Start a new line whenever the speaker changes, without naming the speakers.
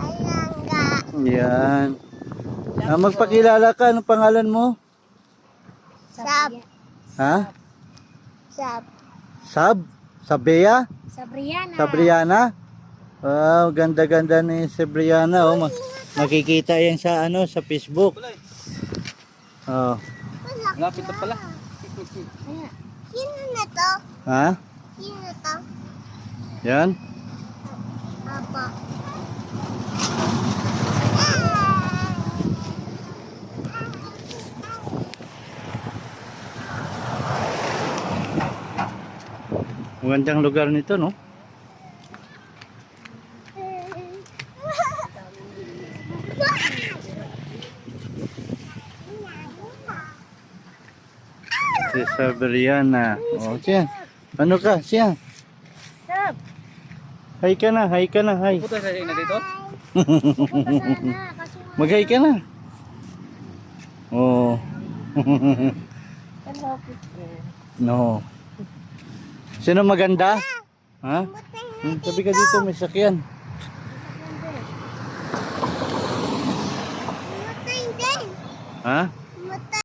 Alanga.
Yan. Ah, magpakilala ka. Anong pangalan mo?
Sab.
Ha?
Sab.
Sab? Sabea?
Sabriana.
Sabriana? Wow, ganda-ganda ni Sabriana. Oh, ma- makikita yan sa ano sa Facebook. Oh.
Lapit na pala.
Sino na to?
Ha?
Sino to?
Yan?
Apa.
Magandang lugar nito, no? Si Sabriana. Oh, siya. Ano ka? Siya.
Sab.
Hi ka na, hi ka na,
sa dito.
Pupunta.
Mag-hi ka na. Oh. No. Sino maganda? Ha? Hmm, Sabi ka dito, may sakyan. Ha?